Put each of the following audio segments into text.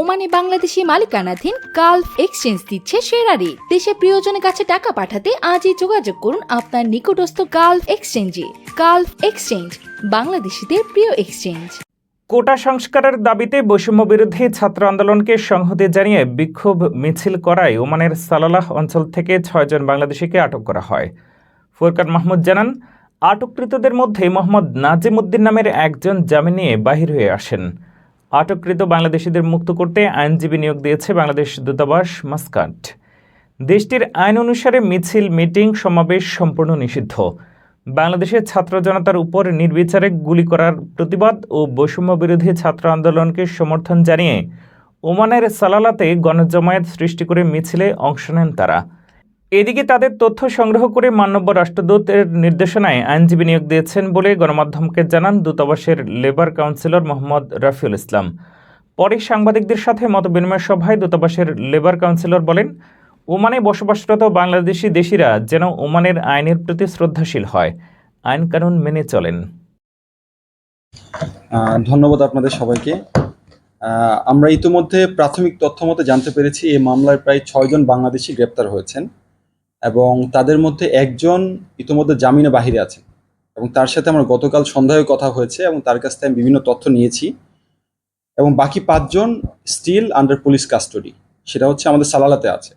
ওমানে বাংলাদেশি মালিকানাধীন Gulf exchange দিচ্ছে সেরা রেট দেশে প্রিয়জনের কাছে টাকা পাঠাতে আজই যোগাযোগ করুন আপনার নিকটস্থ গালফ এক্সচেঞ্জে। গালফ এক্সচেঞ্জ, বাংলাদেশিদের প্রিয় এক্সচেঞ্জ। কোটা সংস্কারের দাবিতে বৈষম্য বিরোধী ছাত্র আন্দোলনকে সংহতি জানিয়ে বিক্ষোভ মিছিল করায় ওমানের সালালাহ অঞ্চল থেকে ছয়জন বাংলাদেশিকে আটক করা হয়। ফুরকান মাহমুদ জানান, আটককৃতদের মধ্যে মোহাম্মদ নাজিম উদ্দিন নামের একজন জামিন বাহির হয়ে আসেন। আটককৃত বাংলাদেশিদের মুক্ত করতে আইনজীবী নিয়োগ দিয়েছে বাংলাদেশ দূতাবাস মাস্কাট দেশটির আইন অনুসারে মিছিল, মিটিং, সমাবেশ সম্পূর্ণ নিষিদ্ধ। বাংলাদেশের ছাত্র জনতার উপর নির্বিচারে গুলি করার প্রতিবাদ ও বৈষম্য বিরোধী ছাত্র আন্দোলনকে সমর্থন জানিয়ে ওমানের সালালাতে গণজমায়েত সৃষ্টি করে মিছিলে অংশ নেন তারা। এদিকে তাদের তথ্য সংগ্রহ করে মানব্য রাষ্ট্রদূতের নির্দেশনায় আইনজীবী নিয়োগ দিয়েছেন বলে গণমাধ্যমকে জানান দূতাবাসের লেবার কাউন্সিলর মোহাম্মদ রাফিউল ইসলাম। পরে সাংবাদিকদের সাথে মতবিনিময় সভায় দূতাবাসের লেবার কাউন্সিলর বলেন, ওমানে বসবাসরত বাংলাদেশি দেশিরা যেন ওমানের আইনের প্রতি শ্রদ্ধাশীল হয়। আইন কানুন মেনে চলেন। ধন্যবাদ আপনাদের সবাইকে। আমরা ইতিমধ্যে প্রাথমিক তথ্য মতে জানতে পেরেছি, এই মামলায় প্রায় ছয়জন বাংলাদেশি গ্রেপ্তার হয়েছেন। এবং তাদের মধ্যে একজন ইতিমধ্যে জামিনে বাহিরে আছেন এবং তার সাথে আমার গতকাল সন্ধ্যায় কথা হয়েছে এবং তার কাছ থেকে আমি বিভিন্ন তথ্য নিয়েছি। এবং বাকি পাঁচজন স্টিল আন্ডার পুলিশ কাস্টডি সেটা হচ্ছে আমাদের সালালাতে আছে।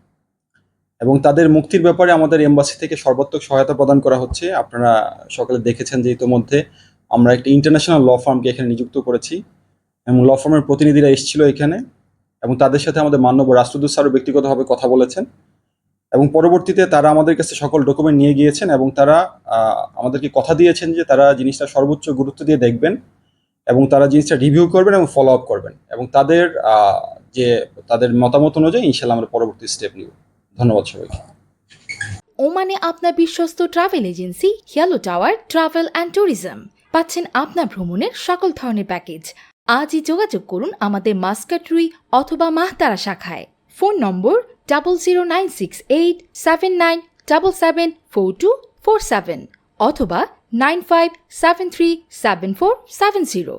এবং তাদের মুক্তির ব্যাপারে আমাদের এম্বাসি থেকে সর্বাত্মক সহায়তা প্রদান করা হচ্ছে। আপনারা সকালে দেখেছেন যে ইতিমধ্যে আমরা একটা ইন্টারন্যাশনাল ল ফার্মকে এখানে নিযুক্ত করেছি। এবং ল ফার্মের প্রতিনিধিরা এসেছিল এখানে। এবং তাদের সাথে আমাদের মাননীয় রাষ্ট্রদূত স্যারও ব্যক্তিগতভাবে কথা বলেছেন। এবং পরবর্তীতে তারা আমাদের কাছে সকল ডকুমেন্ট নিয়ে গিয়েছেন এবং তারা আমাদেরকে কথা দিয়েছেন যে তারা জিনিসটা সর্বোচ্চ গুরুত্ব দিয়ে দেখবেন এবং তারা জিনিসটা রিভিউ করবেন এবং ফলো আপ করবেন এবং তাদের যে তাদের মতামত অনুযায়ী ইনশাল্লাহ আমরা পরবর্তী স্টেপ নিব। ধন্যবাদ সবাইকে। ওমানে আপনার বিশ্বস্ত ট্রাভেল এজেন্সি হিয়ালো টাওয়ার ট্রাভেল অ্যান্ড ট্যুরিজম পাচ্ছেন আপনার ভ্রমণের সকল ধরনের প্যাকেজ আজই যোগাযোগ করুন আমাদের মাস্কাটরুই অথবা মাহতারা শাখায়। Phone number double zero nine six eight seven nine double seven four two four seven অথবা nine five seven three seven four seven zero